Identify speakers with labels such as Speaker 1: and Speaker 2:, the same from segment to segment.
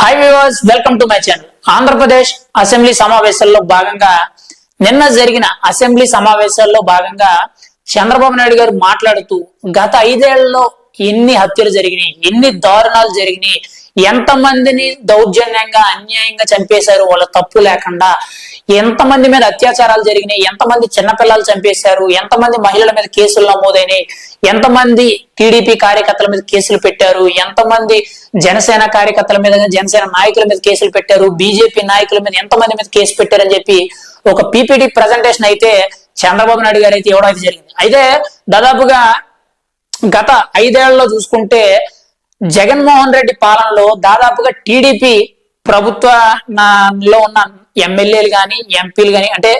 Speaker 1: Hi viewers welcome to my channel Andhra Pradesh assembly సమావేశాల్లో భాగంగా నిన్న జరిగిన అసెంబ్లీ సమావేశాల్లో భాగంగా చంద్రబాబు నాయుడు గారు మాట్లాడుతూ గత ఐదేళ్ళలో ఎన్ని హత్యలు జరిగినాయి ఎన్ని దారుణాలు జరిగినాయి ఎంతమందిని దౌర్జన్యంగా అన్యాయంగా చంపేశారు? వాళ్ళ తప్పు లేకుండా ఎంతమంది మీద అత్యాచారాలు జరిగినాయి? ఎంతమంది చిన్నపిల్లలు చంపేశారు? ఎంతమంది మహిళల మీద కేసులు నమోదైనాయి? ఎంతమంది టీడీపీ కార్యకర్తల మీద కేసులు పెట్టారు? ఎంతమంది జనసేన కార్యకర్తల మీద జనసేన నాయకుల మీద కేసులు పెట్టారు? బీజేపీ నాయకుల మీద ఎంతమంది మీద కేసు పెట్టారని చెప్పి ఒక పీపీటీ ప్రజెంటేషన్ అయితే చంద్రబాబు నాయుడు గారు అయితే ఇవ్వడం అయితే జరిగింది. అయితే దాదాపుగా గత ఐదేళ్ళలో చూసుకుంటే జగన్మోహన్ రెడ్డి పాలనలో దాదాపుగా టీడీపీ ప్రభుత్వ లో ఉన్న ఎమ్మెల్యేలు కానీ ఎంపీలు కానీ అంటే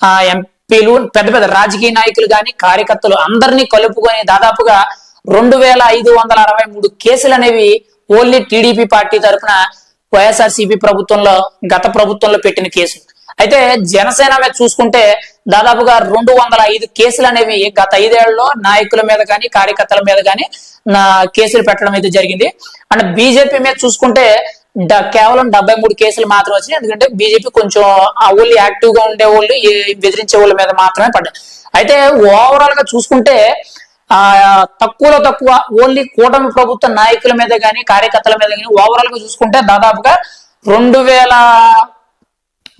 Speaker 1: ఆ ఎంపీలు పెద్ద పెద్ద రాజకీయ నాయకులు కానీ కార్యకర్తలు అందరినీ కలుపుకొని దాదాపుగా రెండు వేల ఐదు వందల అరవై మూడు కేసులు అనేవి ఓన్లీ టీడీపీ పార్టీ తరఫున వైఎస్ఆర్సీపీ ప్రభుత్వంలో గత ప్రభుత్వంలో పెట్టిన కేసులు. అయితే జనసేన మీద చూసుకుంటే దాదాపుగా రెండు వందల ఐదు కేసులు అనేవి గత ఐదేళ్ళలో నాయకుల మీద కానీ కార్యకర్తల మీద కానీ నా కేసులు పెట్టడం అయితే జరిగింది. అండ్ బీజేపీ మీద చూసుకుంటే డ- కేవలం డెబ్బై మూడు కేసులు మాత్రం వచ్చినాయి. ఎందుకంటే బీజేపీ కొంచెం ఆ ఊళ్ళు యాక్టివ్గా ఉండే వాళ్ళు బెదిరించే వాళ్ళ మీద మాత్రమే పడ్డాయి. అయితే ఓవరాల్గా చూసుకుంటే ఆ తక్కువలో తక్కువ ఓన్లీ కూటమి ప్రభుత్వ నాయకుల మీద కానీ కార్యకర్తల మీద కానీ ఓవరాల్గా చూసుకుంటే దాదాపుగా రెండు వేల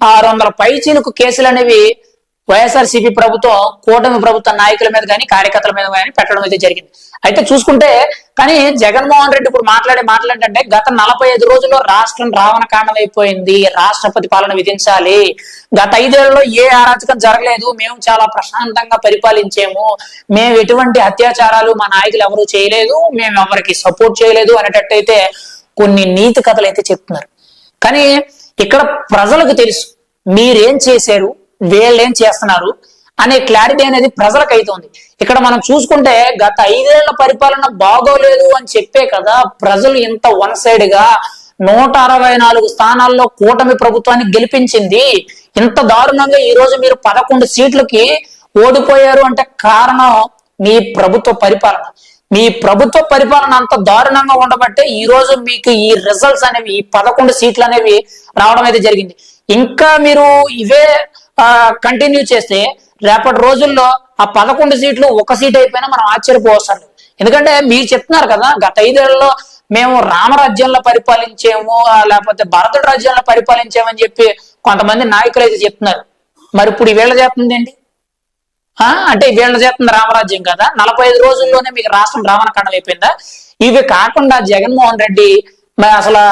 Speaker 1: ఆరు వందల పైచీలకు కేసులు అనేవి వైఎస్ఆర్సీపీ ప్రభుత్వం కూటమి ప్రభుత్వ నాయకుల మీద కానీ కార్యకర్తల మీద కానీ పెట్టడం అయితే జరిగింది. అయితే చూసుకుంటే కానీ జగన్మోహన్ రెడ్డి ఇప్పుడు మాట్లాడే మాటలు ఏంటంటే గత నలభై ఐదు రోజుల్లో రాష్ట్రం రావణ కాండం అయిపోయింది రాష్ట్రపతి పాలన విధించాలి. గత ఐదేళ్ళలో ఏ అరాచకం జరగలేదు. మేము చాలా ప్రశాంతంగా పరిపాలించాము. మేము ఎటువంటి అత్యాచారాలు మా నాయకులు ఎవరు చేయలేదు. మేము ఎవరికి సపోర్ట్ చేయలేదు అనేటట్టయితే కొన్ని నీతి కథలు అయితే చెప్తున్నారు. కానీ ఇక్కడ ప్రజలకు తెలుసు. మీరేం చేశారు? వీళ్ళేం చేస్తున్నారు? అనే క్లారిటీ అనేది ప్రజలకు అవుతుంది ఇక్కడ మనం చూసుకుంటే గత ఐదేళ్ళ పరిపాలన బాగోలేదు అని చెప్పే కదా ప్రజలు ఇంత వన్ సైడ్గా నూట అరవై నాలుగు స్థానాల్లో కూటమి ప్రభుత్వాన్ని గెలిపించింది. ఇంత దారుణంగా ఈ రోజు మీరు పదకొండు సీట్లకి ఓడిపోయారు అంటే కారణం మీ ప్రభుత్వ పరిపాలన. మీ ప్రభుత్వ పరిపాలన అంత దారుణంగా ఉండబట్టే ఈ రోజు మీకు ఈ రిజల్ట్స్ అనేవి ఈ పదకొండు సీట్లు అనేవి రావడం అయితే జరిగింది. ఇంకా మీరు ఇవే కంటిన్యూ చేస్తే రేపటి రోజుల్లో ఆ పదకొండు సీట్లు ఒక సీట్ అయిపోయినా మనం ఆశ్చర్యపోవసరం ఎందుకంటే మీరు చెప్తున్నారు కదా గత ఐదేళ్ళలో మేము రామరాజ్యంలో పరిపాలించేము లేకపోతే భరతుడి రాజ్యంలో పరిపాలించామని చెప్పి కొంతమంది నాయకులు అయితే చెప్తున్నారు. మరి ఇప్పుడు వీళ్ళ చెప్తుంది ఏంటి? అంటే వీళ్ళ చేస్తుంది రామరాజ్యం కదా. నలభై ఐదు రోజుల్లోనే మీకు రాష్ట్రం రావణకాండం అయిపోయిందా? ఇవి కాకుండా జగన్మోహన్ రెడ్డి అసలు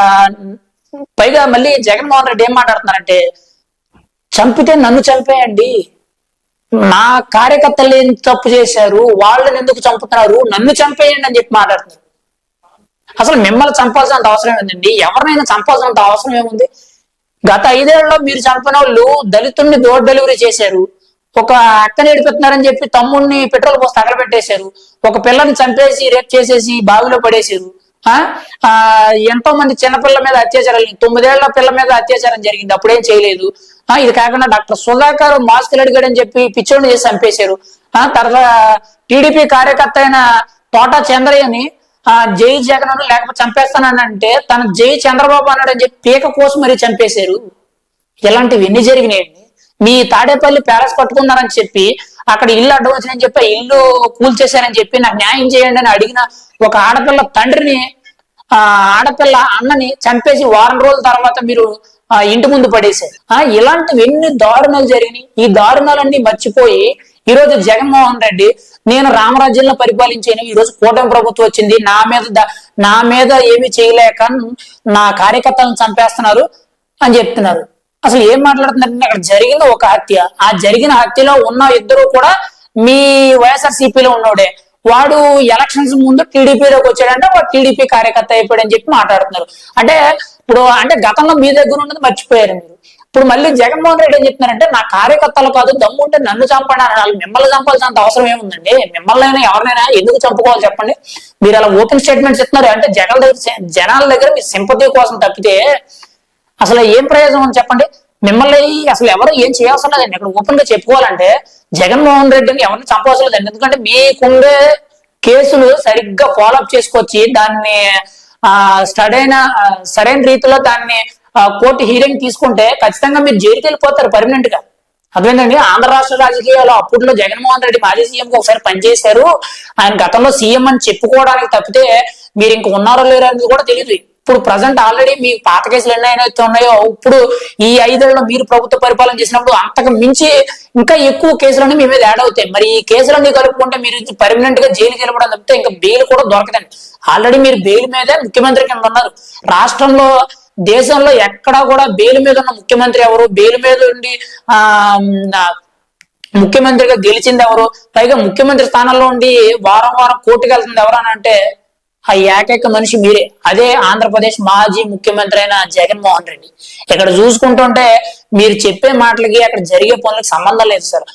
Speaker 1: పైగా మళ్ళీ జగన్మోహన్ రెడ్డి ఏం మాట్లాడుతున్నారంటే చంపితే నన్ను చంపేయండి. నా కార్యకర్తలు ఏం తప్పు చేశారు? వాళ్ళని ఎందుకు చంపుతున్నారు? నన్ను చంపేయండి అని చెప్పి మాట్లాడుతున్నారు. అసలు మిమ్మల్ని చంపాల్సినంత అవసరం ఏముందండి ఎవరినైనా చంపాల్సినంత అవసరం ఏముంది? గత ఐదేళ్ళలో మీరు చంపిన వాళ్ళు దళితుడిని డోర్ డెలివరీ చేశారు. ఒక అక్కని ఏడిపెత్తున్నారని చెప్పి తమ్ముడిని పెట్రోల్ పోసి తగలబెట్టేశారు. ఒక పిల్లని చంపేసి రేప్ చేసేసి బావిలో పడేశారు. ఆ? ఆ, ఎంతో మంది చిన్నపిల్లల మీద అత్యాచారాలు తొమ్మిదేళ్ళ పిల్ల మీద అత్యాచారం జరిగింది. అప్పుడేం చేయలేదు. ఆ ఇది కాకుండా డాక్టర్ సుధాకర్ మాస్కులు అడిగాడని చెప్పి పిచ్చోడిని చేసి చంపేశారు. ఆ తర్వాత టీడీపీ కార్యకర్త అయిన తోట చంద్రయ్యని ఆ జై జగన్ అను లేకపోతే చంపేస్తానంటే తన జై చంద్రబాబు అన్నాడని చెప్పి పీక కోసం మరీ చంపేశారు. ఇలాంటివి ఎన్ని జరిగినాయండి. మీ తాడేపల్లి ప్యాలెస్ పట్టుకున్నారని చెప్పి అక్కడ ఇల్లు అడ్డం చెప్పి ఇల్లు కూల్చేశారని చెప్పి నాకు న్యాయం చేయండి అని అడిగిన ఒక ఆడపిల్ల తండ్రిని ఆ ఆడపిల్ల అన్నని చంపేసి వారం రోజుల తర్వాత మీరు ఆ ఇంటి ముందు పడేశారు. ఆ ఇలాంటివి ఎన్ని దారుణాలు జరిగినాయి. ఈ దారుణాలన్నీ మర్చిపోయి ఈ రోజు జగన్మోహన్ రెడ్డి నేను రామరాజ్యంలో పరిపాలించాను ఈ రోజు కూటమి ప్రభుత్వం వచ్చింది నా మీద నా మీద ఏమి చేయలేక నా కార్యకర్తలను చంపేస్తున్నారు అని చెప్తున్నారు. అసలు ఏం మాట్లాడుతున్నారంటే అక్కడ జరిగింది ఒక హత్య. ఆ జరిగిన హత్యలో ఉన్న ఇద్దరు కూడా మీ వైఎస్ఆర్ సిపిలో ఉన్నోడే. వాడు ఎలక్షన్స్ ముందు టీడీపీలోకి వచ్చాడంటే వాడు టీడీపీ కార్యకర్త అయిపోయాడని చెప్పి మాట్లాడుతున్నారు. అంటే ఇప్పుడు అంటే గతంలో మీ దగ్గర ఉన్నది మర్చిపోయారు మీరు. ఇప్పుడు మళ్ళీ జగన్మోహన్ రెడ్డి ఏం చెప్తున్నారంటే నా కార్యకర్తలు కాదు దమ్ము ఉంటే నన్ను చంపండి మిమ్మల్ని చంపాల్సినంత అవసరం ఏముందండి? మిమ్మల్ని ఎవరినైనా ఎందుకు చంపుకోవాలి చెప్పండి? మీరు అలా ఓపెన్ స్టేట్మెంట్స్ ఇస్తున్నారు. అంటే జగన్ దగ్గర జనాల దగ్గర మీ సింపతి కోసం తప్పితే అసలు ఏం ప్రయోజనం అని చెప్పండి? మిమ్మల్ని అసలు ఎవరు ఏం చేయవసరం లేదండి ఇక్కడ ఓపెన్గా చెప్పుకోవాలంటే జగన్మోహన్ రెడ్డిని ఎవరిని చంపవసరం లేదండి ఎందుకంటే మీకుండే కేసులు సరిగ్గా ఫాలోఅప్ చేసుకొచ్చి దాన్ని ఆ స్టడైన సరైన రీతిలో దాన్ని కోర్టు హీరింగ్ తీసుకుంటే ఖచ్చితంగా మీరు జైలుకి వెళ్ళిపోతారు పర్మనెంట్గా అర్థమైందండి? ఆంధ్ర రాష్ట్ర రాజకీయాల్లో అప్పట్లో జగన్మోహన్ రెడ్డి మాజీ సీఎం ఒకసారి పనిచేశారు. ఆయన గతంలో సీఎం అని చెప్పుకోవడానికి తప్పితే మీరు ఇంక ఉన్నారో లేరో అనేది కూడా తెలియదు ఇప్పుడు ప్రజెంట్ ఆల్రెడీ మీ పాత కేసులు ఎన్నైనా అయితే ఉన్నాయో ఇప్పుడు ఈ ఐదేళ్ళలో మీరు ప్రభుత్వ పరిపాలన చేసినప్పుడు అంతకు మించి ఇంకా ఎక్కువ కేసులన్నీ మీ మీద యాడ్ అవుతాయి. మరి ఈ కేసులన్నీ కలుపుకుంటే మీరు పర్మనెంట్గా జైలుకి వెళ్ళడం తప్పితే ఇంకా బెయిల్ కూడా దొరకదండి. ఆల్రెడీ మీరు బెయిల్ మీదే ముఖ్యమంత్రి కింద ఉన్నారు. రాష్ట్రంలో దేశంలో ఎక్కడా కూడా బెయిల్ మీద ఉన్న ముఖ్యమంత్రి ఎవరు? బెయిల్ మీద ఉండి ఆ ఆ, ముఖ్యమంత్రిగా గెలిచింది ఎవరు? పైగా ముఖ్యమంత్రి స్థానంలో ఉండి వారం వారం కోర్టుకు వెళ్తుంది ఎవరు అని అంటే ఆ ఏకైక మనిషి మీరే. అదే ఆంధ్రప్రదేశ్ మాజీ ముఖ్యమంత్రి అయిన జగన్మోహన్ రెడ్డి. ఇక్కడ చూసుకుంటుంటే మీరు చెప్పే మాటలకి అక్కడ జరిగే పనులకు సంబంధం లేదు సార్.